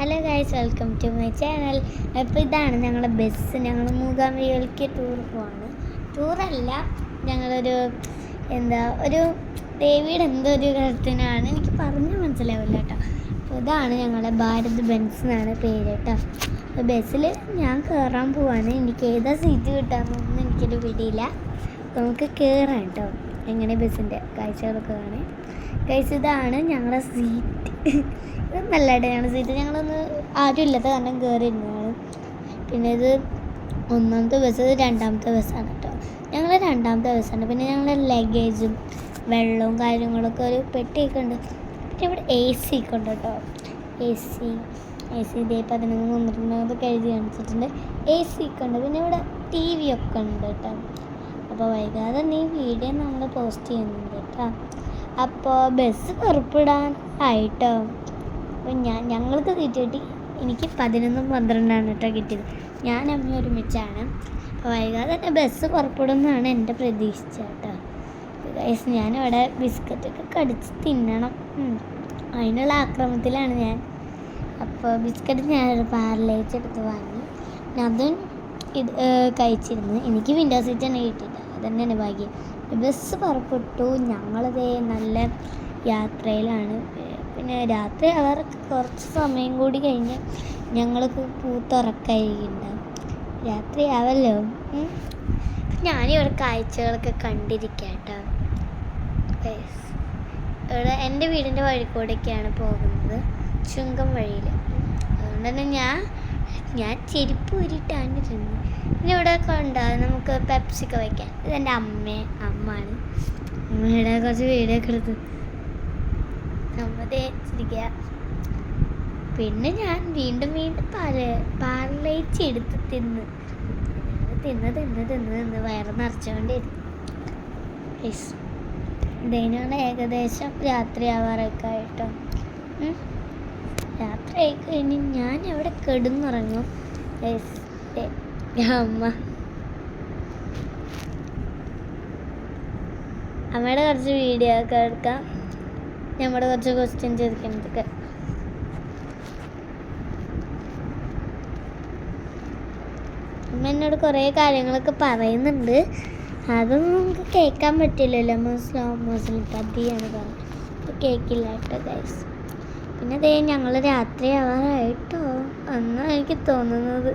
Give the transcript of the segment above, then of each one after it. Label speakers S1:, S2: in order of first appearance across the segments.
S1: Hello guys welcome to my channel അപ്പോൾ ഇതാണ് ഞങ്ങളുടെ ബസ് ഞങ്ങൾ മൂകാംബികൾക്ക് ടൂർ പോവാണ്. ടൂറല്ല ഞങ്ങളൊരു എന്താ ഒരു ദേവിയുടെ എന്തോ ഒരു കാര്യത്തിനാണ്. എനിക്ക് പറഞ്ഞ് മനസ്സിലാവില്ല കേട്ടോ. അപ്പോൾ ഇതാണ് ഞങ്ങളുടെ ഭാരത് ബെൻസ് എന്നാണ് പേര് കേട്ടോ. അപ്പോൾ ബസ്സിൽ ഞാൻ കയറാൻ പോവാണ്. എനിക്ക് ഏതാ സീറ്റ് കിട്ടാമെന്നൊന്നും എനിക്കൊരു പിടിയില്ല. നമുക്ക് കയറാം കേട്ടോ. എങ്ങനെ ബസ്സിന്റെ കാഴ്ചകളൊക്കെ കാണേ കഴിച്ചതാണ് ഞങ്ങളുടെ സീറ്റ് ഇത് നല്ല ഇടയാണ്. സീറ്റ് ഞങ്ങളൊന്ന് ആരും ഇല്ലാത്ത കാരണം കയറിയിരുന്നതാണ് പിന്നെ ഇത് ഒന്നാമത്തെ ദിവസം ഇത് രണ്ടാമത്തെ ബസ്സാണ് കേട്ടോ ഞങ്ങൾ രണ്ടാമത്തെ ബസ്സാണ് പിന്നെ ഞങ്ങളുടെ ലഗേജും വെള്ളവും കാര്യങ്ങളൊക്കെ ഒരു പെട്ടിയൊക്കെ ഉണ്ട്. പിന്നെ ഇവിടെ എ സി ഒക്കെ ഉണ്ട് കേട്ടോ എ സി എ സി ഇതേ പതിനൊന്ന് പന്ത്രണ്ടാമതൊക്കെ എഴുതി കാണിച്ചിട്ടുണ്ട്. എ സി ഒക്കെ ഉണ്ട്. പിന്നെ ഇവിടെ ടി വി ഒക്കെ ഉണ്ട് കേട്ടോ അപ്പോൾ വൈകാതെ നീ വീഡിയോ നമ്മൾ പോസ്റ്റ് ചെയ്യുന്നുണ്ട് കേട്ടോ അപ്പോൾ ബസ് പുറപ്പെടാൻ ആയിട്ടോ? അപ്പോൾ ഞാൻ ഞങ്ങൾക്ക് കിട്ടിയിട്ട് കിട്ടി എനിക്ക് പതിനൊന്നും പന്ത്രണ്ടാണ് കേട്ടോ കിട്ടിയത്. ഞാൻ അമ്മ ഒരുമിച്ചാണ്. അപ്പോൾ വൈകാതെ തന്നെ ബസ് പുറപ്പെടുമെന്നാണ് എന്റെ പ്രതീക്ഷ കേട്ടോ ഗൈസ് ഞാനവിടെ ബിസ്ക്കറ്റൊക്കെ കടിച്ച് തിന്നണം. അതിനുള്ള ആക്രമത്തിലാണ് ഞാൻ. അപ്പോൾ ബിസ്ക്കറ്റ് ഞാനൊരു പാർലേജ് എടുത്ത് വാങ്ങി. അതും ഇത് കഴിച്ചിരുന്നു. എനിക്ക് വിൻഡോ സീറ്റ് തന്നെ കിട്ടിയില്ല. അതന്നെയാണ് ഭാഗ്യം. ബസ് പുറപ്പെട്ടു. ഞങ്ങളതേ നല്ല യാത്രയിലാണ്. പിന്നെ രാത്രി അവർക്ക് കുറച്ച് സമയം കൂടി കഴിഞ്ഞ് ഞങ്ങൾക്ക് പൂത്തുറക്കായിരിക്കുന്നുണ്ടാവും രാത്രി ആവല്ലോ ഉം. ഞാനിവിടെ കാഴ്ചകളൊക്കെ കണ്ടിരിക്കാം കേട്ടോ Guys, ഇവിടെ എന്റെ വീടിന്റെ വഴിക്കൂടെയൊക്കെയാണ് പോകുന്നത്. ചുങ്കം വഴിയിൽ. അതുകൊണ്ട് തന്നെ ഞാൻ ഞാൻ ചെരുപ്പ് ഊരിയിട്ടാണ് ഇരുന്നത് പിന്നെ ഇവിടെ കൊണ്ട് നമുക്ക് പെപ്സി പെപ്സിക്ക് വയ്ക്കാൻ ഇതെന്റെ അമ്മ അമ്മയാണ് അമ്മയുടെ കുറച്ച് വീഡിയോ ഒക്കെ എടുത്തു. അമ്മ ചിരിക്കുക. പിന്നെ ഞാൻ വീണ്ടും വീണ്ടും പാല പാർലേച്ച് എടുത്ത് തിന്ന്. തിന്ന് തിന്ന് തിന്ന് തിന്ന് വയറ് നിറച്ചുകൊണ്ടിരുന്നു ഇതിനാണ് ഏകദേശം രാത്രി ആവാറൊക്കെ ആയിട്ടോ ഉം. രാത്രി ആയി കഴിഞ്ഞ് ഞാൻ എവിടെ കെടുന്നുറങ്ങും അമ്മ. അമ്മയുടെ കുറച്ച് വീഡിയോ ഒക്കെ എടുക്കാം. നമ്മുടെ കുറച്ച് ക്വസ്റ്റ്യൻ ചോദിക്കുന്നതൊക്കെ. അമ്മ എന്നോട് കുറേ കാര്യങ്ങളൊക്കെ പറയുന്നുണ്ട്. അതൊന്നും നമുക്ക് കേൾക്കാൻ പറ്റില്ലല്ലോ. നമ്മൾ സ്ലോ മോസിൽ പതിയാണ് പറഞ്ഞത്. കേൾക്കില്ല കേട്ടോ ഗൈസ് പിന്നെ അതേ ഞങ്ങൾ രാത്രി ആവാറായിട്ടോ എന്നാണ് എനിക്ക് തോന്നുന്നത്.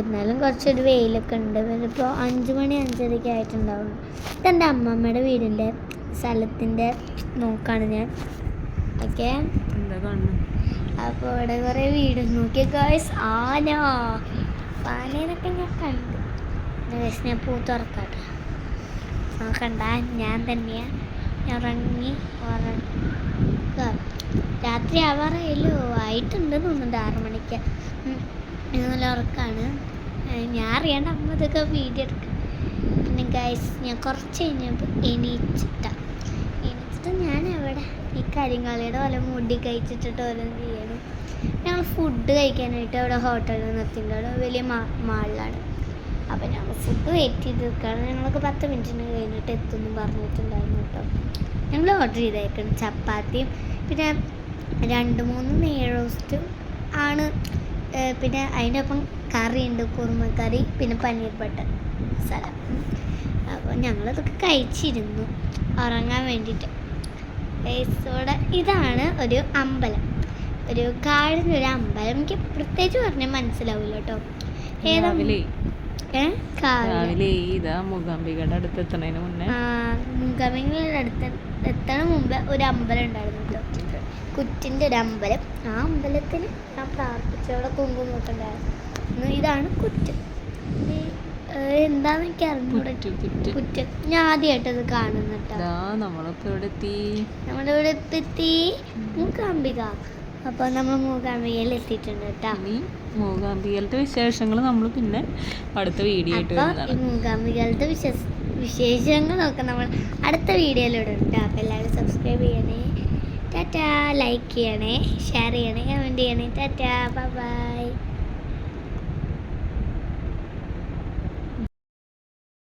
S1: എന്നാലും കുറച്ചൊരു വെയിലൊക്കെ ഉണ്ട്. ഇപ്പോൾ അഞ്ച് മണി അഞ്ചരയ്ക്ക് ആയിട്ടുണ്ടാവും. ഇതെന്റെ അമ്മമ്മയുടെ വീടിന്റെ സ്ഥലത്തിന്റെ നോക്കാണ് ഞാൻ. ഓക്കെ? അപ്പോൾ ഇവിടെ കുറേ വീട്. നോക്കിയ ഗേഴ്സ് ആന. ആനേനൊക്കെ ഞാൻ കണ്ടു. ഗേഴ്സ് ഞാൻ പൂ തുറക്കാട്ടെ. നോക്കണ്ട ഞാൻ തന്നെയാ. ഞാൻ ഉറങ്ങി രാത്രി ആവാറായല്ലോ ആയിട്ടുണ്ടെന്ന് തോന്നുന്നുണ്ട് ആറ് മണിക്ക്. നല്ല ഉറക്കാണ്. ഞാൻ അറിയാണ്ട് അമ്മ ഇതൊക്കെ വീഡിയോ എടുക്കാം. പിന്നെ ഗൈസ് ഞാൻ കുറച്ച് കഴിഞ്ഞപ്പോൾ എണീച്ചിട്ട. എണീച്ചിട്ട് ഞാൻ എവിടെ ഈ കരിങ്കാളിയുടെ പോലെ മുടി കഴിച്ചിട്ടിട്ട് ഓരോന്ന് ചെയ്യണം. ഞങ്ങൾ ഫുഡ് കഴിക്കാനായിട്ട് അവിടെ ഹോട്ടലിൽ നിർത്തിന്റെ അവിടെ വലിയ മാ മാളിലാണ്. അപ്പോൾ ഞങ്ങൾ ഫുഡ് വെയിറ്റ് ചെയ്ത് നിൽക്കുകയാണ് ഞങ്ങൾക്ക് പത്ത് മിനിറ്റിന് കഴിഞ്ഞിട്ട് എത്തുമെന്ന് പറഞ്ഞിട്ടുണ്ടായിരുന്നു കേട്ടോ. ഞങ്ങൾ ഓർഡർ ചെയ്തേക്കണം. ചപ്പാത്തിയും പിന്നെ രണ്ട് മൂന്ന് നെയ് റോസ്റ്റും ആണ്. പിന്നെ അതിന്റെ ഒപ്പം കറിയുണ്ട് കുറുമക്കറി പിന്നെ പനീർ ബട്ടർ മസാല അപ്പോൾ ഞങ്ങളതൊക്കെ കഴിച്ചിരുന്നു. ഉറങ്ങാൻ വേണ്ടിയിട്ട് ഇവിടെ ഇതാണ് ഒരു അമ്പലം. ഒരു കാടിന്റെ ഒരു അമ്പലം. എനിക്ക് പ്രത്യേകിച്ച് പറഞ്ഞാൽ മനസ്സിലാവില്ല കേട്ടോ. ഏതാ
S2: രാവിലെ ഇതാ മൂകാംബികയുടെ അടുത്ത് എത്തണതിന് മുന്നേ.
S1: മൂകാംബികയുടെ അടുത്ത് എത്തണ മുമ്പ് ഒരു അമ്പലം ഉണ്ടായിരുന്നു കേട്ടോ കുറ്റിന്റെ. ഒരു അമ്പലം. ആ അമ്പലത്തിന് ഞാൻ പ്രാർത്ഥിച്ചവിടെ കുങ്കുമൊക്കെ ഉണ്ടായിരുന്നു. ഇതാണ് കുറ്റ്. എന്താന്ന് എനിക്ക് അറിഞ്ഞൂടെ?
S2: കുറ്റു
S1: ഞാൻ ആദ്യമായിട്ടത്
S2: കാണുന്നുട്ടോ നമ്മളിപ്പോ ഇവിടെ എത്തി?
S1: നമ്മുടെ ഇവിടെ എത്തി മൂകാംബിക. അപ്പോൾ നമ്മൾ മൂകാംബികയിൽ എത്തിയിട്ടുണ്ട് കേട്ടോ.
S2: ഇനി മൂകാംബികയിലത്തെ വിശേഷങ്ങൾ നമ്മൾ പിന്നെ അടുത്ത വീഡിയോ ആയിട്ട്
S1: അപ്പോൾ ഈ
S2: വരുന്നതാണ്.
S1: മൂകാംബികളുടെ വിശേഷ വിശേഷങ്ങളൊക്കെ നമ്മൾ അടുത്ത വീഡിയോയിലൂടെ ഉണ്ട്. അപ്പോൾ എല്ലാവരും സബ്സ്ക്രൈബ് ചെയ്യണേ. ടാറ്റാ. ലൈക്ക് ചെയ്യണേ. ഷെയർ ചെയ്യണേ. കമന്റ് ചെയ്യണേ. ടാറ്റാ. ബൈ